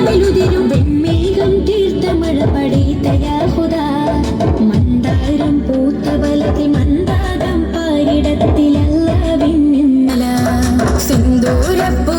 മനമെലുതിരും വെൺമേഘം തീർത്ത മഴ പടീത്തയാ ഹുദ. മന്ദാരം പൂത്ത വലതിൽ മന്ദാരം പാരിടത്തിലല്ല വിണ്ണിന്നല സിന്ദൂരപ്പൂ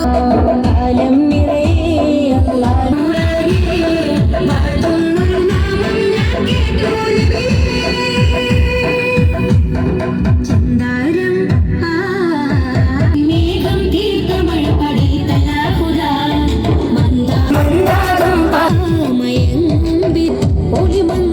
Limanı